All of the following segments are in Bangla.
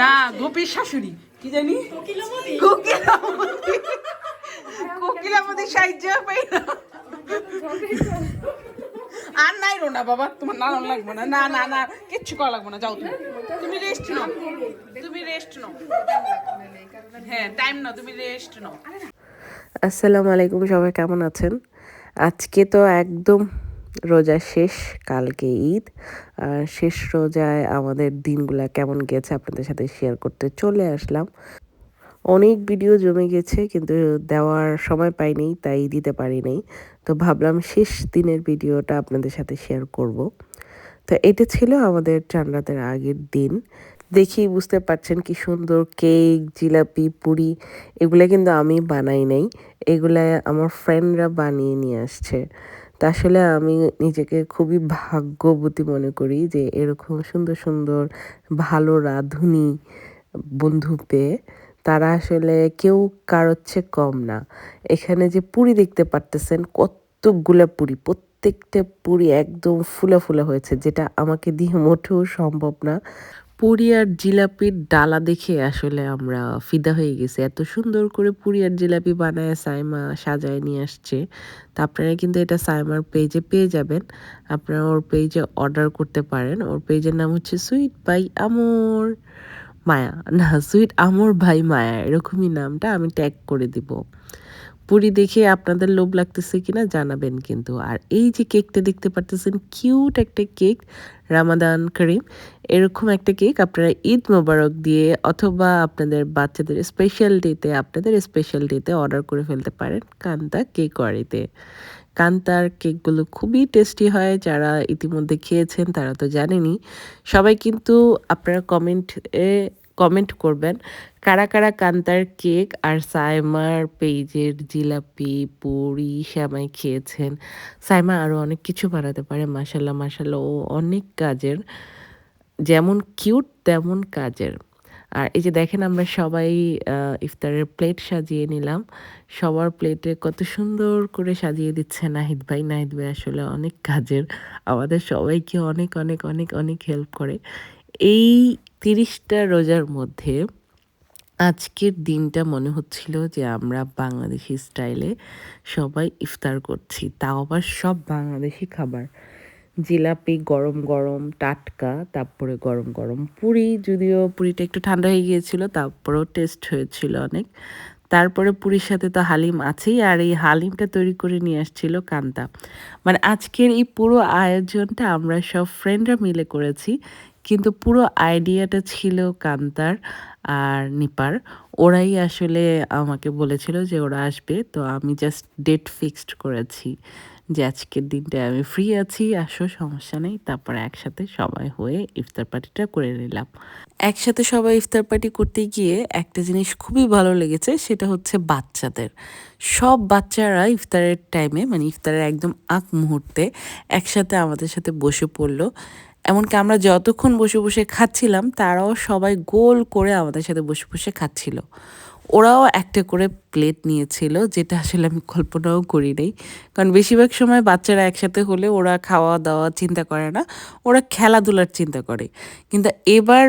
না গোপীর শাশুড়ি। কি জানি? কোকিলামতি কোকিলামতি সাহায্য পাই না। আর নাই রো না বাবা তোমার নাড়ন লাগবে না। না না না কিচ্ছু করা লাগবে না যাও তুমি। তুমি রেস্ট নাও। তুমি রেস্ট নাও। হ্যাঁ টাইম নাও তুমি রেস্ট নাও। আসসালামু আলাইকুম সবাই কেমন আছেন? আজকে তো একদম রোজা শেষ, কালকে ঈদ। আর শেষ রোজায় আমাদের দিনগুলা কেমন গেছে আপনাদের সাথে শেয়ার করতে চলে আসলাম। অনেক ভিডিও জমে গেছে কিন্তু দেওয়ার সময় পাইনি, তাই দিতে পারিনি। তো ভাবলাম শেষ দিনের ভিডিওটা আপনাদের সাথে শেয়ার করব। তো এটা ছিল আমাদের চান আগের দিন। দেখি বুঝতে পারছেন কি সুন্দর কেক জিলাপি, পুরি, এগুলো কিন্তু আমি বানাই নাই। এগুলা আমার ফ্রেন্ডরা বানিয়ে নিয়ে আসছে। তা আসলে আমি নিজেকে খুবই ভাগ্যবতী মনে করি যে এরকম সুন্দর সুন্দর, ভালো রাঁধুনি বন্ধু পেয়ে তারা আসলে কেউ কারোর চেয়ে কম না। এখানে যে পুরি দেখতে পারতেছেন কতগুলা পুরি, প্রত্যেকটা পুরি একদম ফুলা ফুলা হয়েছে, যেটা আমাকে দিয়ে মোটেও সম্ভব না। পুরি আর জিলাপির ডালা দেখে আসলে আমরা ফিদা হয়ে গেছি। এত সুন্দর করে পুরি আর জিলাপি বানায় সাইমা সাজায় নিয়ে আসছে। তা আপনারা কিন্তু এটা সাইমার পেজে পেয়ে যাবেন। আপনারা ওর পেজে অর্ডার করতে পারেন। ওর পেজের নাম হচ্ছে সুইট বাই আমর মায়া। না, সুইট আমর ভাই মায়া, এরকমই নামটা আমি ট্যাগ করে দিব। পুরি দেখে আপনাদের লোভ লাগতেছে কিনা জানাবেন কিন্তু। আর এই যে কেকটা দেখতে পারতেছেন, কিউট একটা কেক, রামাদান করিম। এরকম একটা কেক আপনারা ঈদ মোবারক দিয়ে অথবা আপনাদের বাচ্চাদের স্পেশাল ডেতে আপনাদের স্পেশাল ডেতে অর্ডার করে ফেলতে পারেন কান্তা কেক ওয়ারিতে। কান্তার কেকগুলো খুবই টেস্টি হয়, যারা ইতিমধ্যে খেয়েছেন তারা তো জানেনই। সবাই কিন্তু আপনারা কমেন্টে কমেন্ট করবেন। কারা কারা কান্তার কেক আর সাইমার পেজের জিলাপি, পুরি, শ্যামাই খেয়েছেন? সাইমা আরও অনেক কিছু বানাতে পারে মাসাল্লাহ মাসাল্লাহ ও অনেক কাজের, যেমন কিউট তেমন কাজের। আর এই যে দেখেন আমরা সবাই ইফতারের প্লেট সাজিয়ে নিলাম। সবার প্লেটে কত সুন্দর করে সাজিয়ে দিচ্ছে নাহিদ ভাই। নাহিদ ভাই আসলে অনেক কাজের, আমাদের সবাইকে অনেক অনেক অনেক অনেক হেল্প করে। এই তিরিশটা রোজার মধ্যে আজকের দিনটা মনে হচ্ছিল যে আমরা বাংলাদেশি স্টাইলে সবাই ইফতার করছি। তাও আবার সব বাংলাদেশি খাবার। জিলাপি গরম গরম, টাটকা, তারপরে গরম গরম পুরি, যদিও পুরিটা একটু ঠান্ডা হয়ে গিয়েছিল, তারপরেও টেস্ট হয়েছিল অনেক। তারপরে পুরীর সাথে তো হালিম আছেই, আর এই হালিমটা তৈরি করে নিয়ে আসছিল কান্তা। মানে আজকের এই পুরো আয়োজনটা আমরা সব ফ্রেন্ডরা মিলে করেছি। কিন্তু পুরো আইডিয়াটা ছিল কান্তার আর নিপার। ওরাই আসলে আমাকে বলেছিল যে ওরা আসবে, তো আমি জাস্ট ডেট ফিক্সড করেছি যে আজকের দিনটা আমি ফ্রি আছি, আসো, সমস্যা নেই। তারপরে একসাথে সবাই হয়ে ইফতার পার্টিটা করে নিলাম। একসাথে সবাই ইফতার পার্টি করতে গিয়ে একটা জিনিস খুবই ভালো লেগেছে, সেটা হচ্ছে বাচ্চাদের। সব বাচ্চারা ইফতারের টাইমে মানে ইফতারের একদম আগ মুহূর্তে একসাথে আমাদের সাথে বসে পড়ল। এমনকি আমরা যতক্ষণ বসে বসে খাচ্ছিলাম, তারাও সবাই গোল করে আমাদের সাথে বসে বসে খাচ্ছিল। ওরাও একটা করে প্লেট নিয়েছিল, যেটা আসলে আমি কল্পনাও করি নাই। কারণ বেশিরভাগ সময় বাচ্চারা একসাথে হলে ওরা খাওয়া দাওয়া চিন্তা করে না, ওরা খেলাধুলার চিন্তা করে। কিন্তু এবার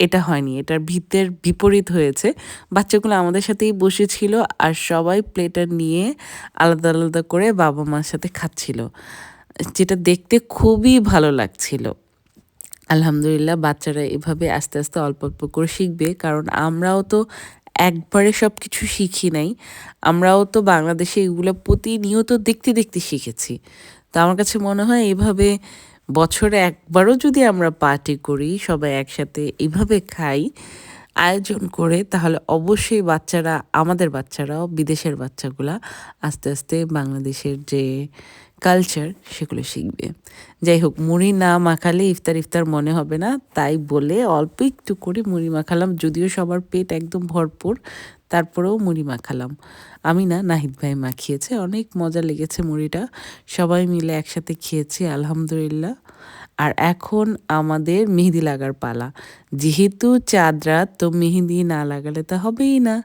এটা হয়নি, এটার ভিতের বিপরীত হয়েছে। বাচ্চাগুলো আমাদের সাথেই বসেছিল আর সবাই প্লেটার নিয়ে আলাদা আলাদা করে বাবা মার সাথে খাচ্ছিল। যেটা দেখতে খুবই ভালো লাগছিল। আলহামদুলিল্লাহ বাচ্চারা এভাবে আস্তে আস্তে অল্প অল্প করে শিখবে। কারণ আমরাও তো একবারে সব কিছু শিখি নাই। আমরাও তো বাংলাদেশে এগুলো প্রতিনিয়ত দেখতে দেখতে শিখেছি। তো আমার কাছে মনে হয় এভাবে বছরে একবারও যদি আমরা পার্টি করি, সবাই একসাথে এভাবে খাই, আয়োজন করে, তাহলে অবশ্যই বাচ্চারা, আমাদের বাচ্চারাও, বিদেশের বাচ্চাগুলা আস্তে আস্তে বাংলাদেশের যে কালচার সেগুলো শিখবে। যাই হোক মুড়ি না মাখালে ইফতার ইফতার মনে হবে না, তাই বলে অল্প একটু করে মুড়ি মাখালাম, যদিও সবার পেট একদম ভরপুর, তারপরেও মুড়ি মাখালাম। আমি না নাহিদ ভাই মাখিয়েছে, অনেক মজা লেগেছে মুড়িটা। সবাই মিলে একসাথে খেয়েছি, আলহামদুলিল্লাহ। আর এখন আমাদের মেহেদি লাগার পালা। যেহেতু চাঁদ রাত, তো মেহেদি না লাগালে তো হবেই না।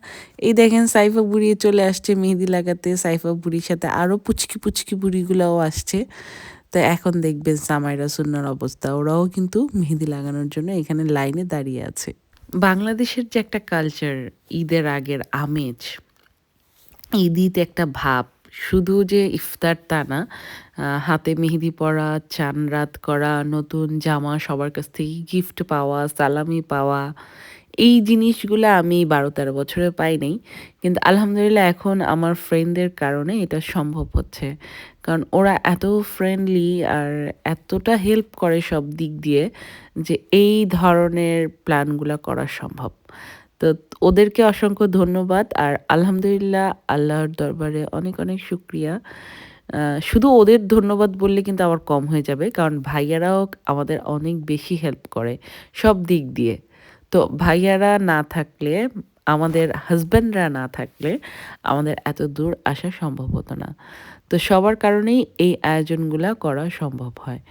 এই দেখেন সাইফা বুড়ি চলে আসছে মেহেদি লাগাতে। সাইফা বুড়ির সাথে আরও পুচকি পুচকি বুড়িগুলোও আসছে। তো এখন দেখবেন সামাইরা সুন্নার অবস্থা। ওরাও কিন্তু মেহেদি লাগানোর জন্য এখানে লাইনে দাঁড়িয়ে আছে। বাংলাদেশের যে একটা কালচার ঈদের আগের আমেজ ঈদ ঈদ একটা ভাব শুধু যে ইফতার তা না হাতে মেহেদি পরা, চান রাত করা, নতুন জামা সবার কাছ থেকে গিফট পাওয়া, সালামি পাওয়া, এই জিনিসগুলো আমি বারো তেরো বছরে পাই নাই। কিন্তু আলহামদুলিল্লাহ এখন আমার ফ্রেন্ডদের কারণে এটা সম্ভব হচ্ছে। কারণ ওরা এত ফ্রেন্ডলি আর এতটা হেল্প করে সব দিক দিয়ে যে এই ধরনের প্ল্যানগুলো করা সম্ভব। তো ওদেরকে অসংখ্য ধন্যবাদ। আর আলহামদুলিল্লাহ আল্লাহর দরবারে অনেক অনেক শুক্রিয়া। শুধু ওদের ধন্যবাদ বললে কিন্তু আবার কম হয়ে যাবে, কারণ ভাইয়ারাও আমাদের অনেক বেশি হেল্প করে সব দিক দিয়ে। তো ভাইয়ারা না থাকলে, আমাদের হাজব্যান্ডরা না থাকলে আমাদের এত দূর আসা সম্ভব হতো না। তো সবার কারণেই এই আয়োজনগুলো করা সম্ভব হয়।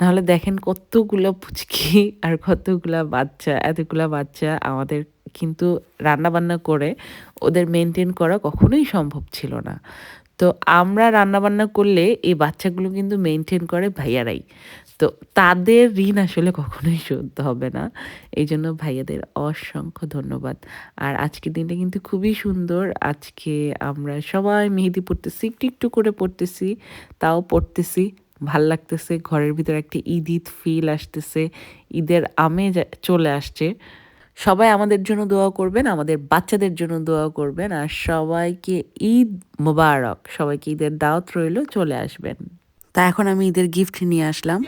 নাহলে দেখেন কতগুলো পুচকি আর কতগুলা বাচ্চা, এতগুলা বাচ্চা আমাদের কিন্তু রান্না বান্না করে ওদের মেনটেন করা কখনোই সম্ভব ছিল না। তো আমরা রান্না বান্না করলে এই বাচ্চাগুলো কিন্তু মেনটেন করে ভাইয়ারাই। তো তাদের ঋণ আসলে কখনোই শোধ হবে না। এই জন্য ভাইয়াদের অসংখ্য ধন্যবাদ। আর আজকের দিনটা কিন্তু খুবই সুন্দর। আজকে আমরা সবাই মেহেদি পড়তেছি, একটু একটু করে পড়তেছি, তাও পড়তেছি। ভালো লাগতেছে, ঘরের ভিতরে একটা ঈদ ঈদ ফিল আসতেছে, ঈদের আমেজ চলে আসছে। সবাই আমাদের জন্য দোয়া করবেন, আমাদের বাচ্চাদের জন্য দোয়া করবেন, আর সবাইকে ঈদ মোবারক, সবাইকে ঈদের দাওয়াত রইল, চলে আসবেন। তা এখন আমি ঈদের গিফট নিয়ে আসলাম।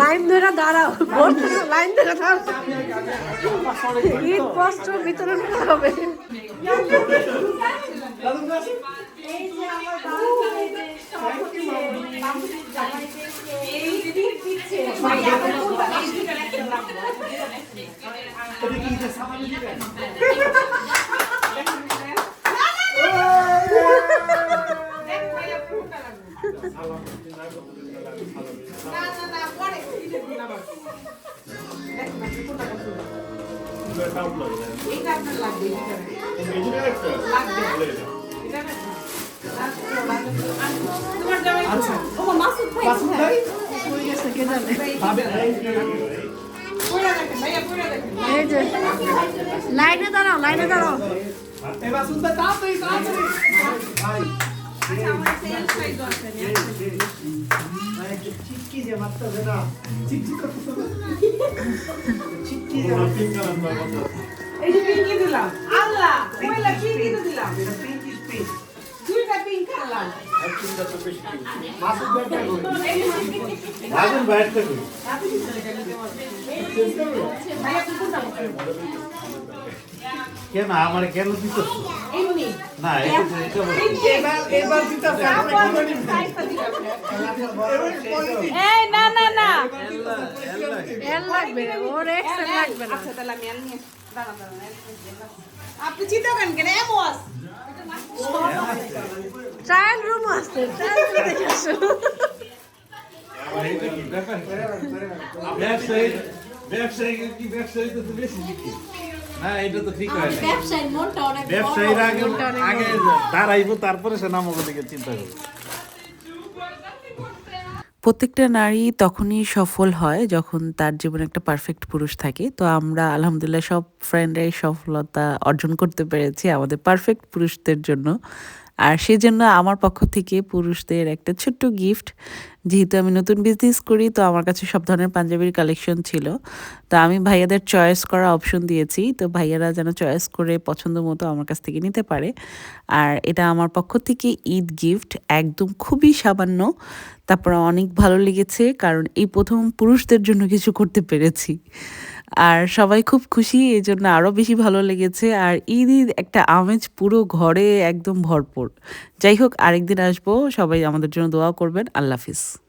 লাইন আচ্ছা। এই যে লাইনে দাঁড়াও লাইনে দাঁড়াও এই যে পিঙ্কি দিলাম আল্লাহ পয়লা পিঙ্কি তো দিলাম দুইটা পিঙ্ক আনলাম Rajan বাইরে থেকে কেন? আমার কেন দিত? না এটা এটা এই না না না। লাগবে ওর এক্সেল লাগবে আচ্ছা তাহলে আমি আনিয়ে দাঁড়ান দাঁড়ান এল নিয়ে যাই। আপনি চিন্তা করেন কেন এ ট্রায়াল রুম আছে ট্রায়াল রুম দেখে আসো ব্যবসায়ী? ব্যবসায়ী কি ব্যবসায়ী তো বেশি বিক্রি। না এটা তো ঠিক হয় ব্যবসায়ীর মনটা অনেক ব্যবসায়ীর আগে আগে দাঁড়াইবো তারপরে সে নামক দিকে চিন্তা করবে। প্রত্যেকটা নারী তখনই সফল হয় যখন তার জীবনে একটা পারফেক্ট পুরুষ থাকে। তো আমরা আলহামদুলিল্লাহ সব ফ্রেন্ডরাই সফলতা অর্জন করতে পেরেছি আমাদের পারফেক্ট পুরুষদের জন্য। আর সেজন্য আমার পক্ষ থেকে পুরুষদের একটা ছোট্ট গিফট যেহেতু আমি নতুন বিজনেস করি, তো আমার কাছে সব ধরনের পাঞ্জাবির কালেকশন ছিল। তো আমি ভাইয়াদের চয়েস করা অপশন দিয়েছি, তো ভাইয়ারা যেন চয়েস করে পছন্দ মতো আমার কাছ থেকে নিতে পারে। আর এটা আমার পক্ষ থেকে ঈদ গিফট একদম খুবই সামান্য, তারপর অনেক ভালো লেগেছে, কারণ এই প্রথম পুরুষদের জন্য কিছু করতে পেরেছি। আর সবাই খুব খুশি এই জন্য আরও বেশি ভালো লেগেছে। আর ঈদ ঈদ একটা আমেজ পুরো ঘরে একদম ভরপুর। যাই হোক, আরেকদিন আসব। সবাই আমাদের জন্য দোয়া করবেন। আল্লাহ হাফিজ।